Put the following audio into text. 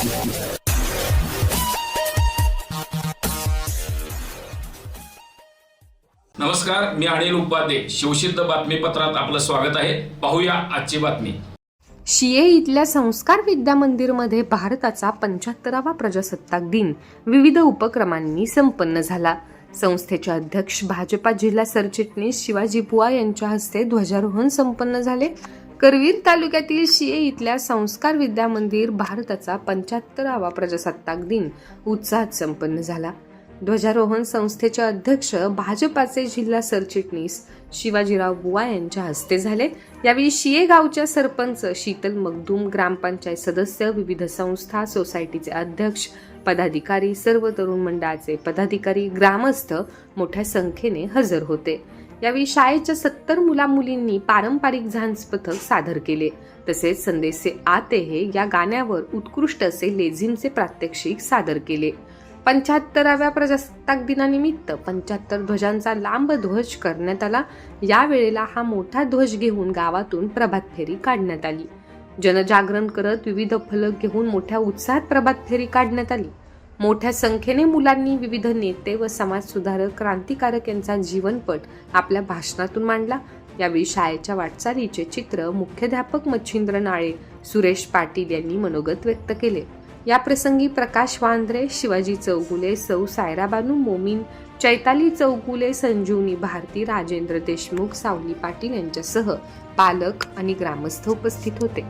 नमस्कार मी अनिल उपाध्ये. शिवसिद्ध बातमीपत्रात आपलं स्वागत आहे. पाहूया आजची बातमी. शिये इथल्या संस्कार विद्या मंदिरमध्ये भारताचा पंच्याहत्तरावा प्रजासत्ताक दिन. विविध उपक्रमांनी संपन्न झाला. संस्थेचे अध्यक्ष भाजपा जिल्हा सरचिटणीस शिवाजी बुवा यांच्या हस्ते ध्वजारोहण संपन्न झाले. करवीर तालुक्यातील शिये इथल्या संस्कार विद्या मंदिर भारताचा पंच्याहत्तरावा प्रजासत्ताक दिन उत्साहात संपन्न झाला. ध्वजारोहण संस्थेचे अध्यक्ष भाजपाचे जिल्हा सरचिटणीस शिवाजीराव बुवा यांच्या हस्ते झाले. यावेळी शिये गावच्या सरपंच शीतल मगदूम ग्रामपंचायत सदस्य विविध संस्था सोसायटीचे अध्यक्ष पदाधिकारी सर्व तरुण मंडळाचे पदाधिकारी ग्रामस्थ मोठ्या संख्येने हजर होते. यावेळी शाळेच्या सत्तर मुला मुलींनी पारंपरिक झांज पथक सादर केले. तसेच संदेशे आते हे या गाण्यावर उत्कृष्ट असे लेझिमचे प्रात्यक्षिक सादर केले. पंच्याहत्तराव्या प्रजासत्ताक दिनानिमित्त पंच्याहत्तर ध्वजांचा लांब ध्वज करण्यात आला. या वेळेला हा मोठा ध्वज घेऊन गावातून प्रभात फेरी काढण्यात आली. जनजागरण करत विविध फलक घेऊन मोठ्या उत्साहात प्रभात फेरी काढण्यात आली. मोठ्या संख्येने मुलांनी विविध नेते व समाजसुधारक क्रांतिकारक यांचा जीवनपट आपल्या भाषणातून मांडला. यावेळी शाळेच्या वाटचालीचे चित्र मुख्याध्यापक मच्छिंद्र नाळे सुरेश पाटील यांनी मनोगत व्यक्त केले. या प्रसंगी प्रकाश वांद्रे शिवाजी चौगुले सौ सायराबानू मोमीन चैताली चौगुले संजीवनी भारती राजेंद्र देशमुख सावली पाटील यांच्यासह पालक आणि ग्रामस्थ उपस्थित होते.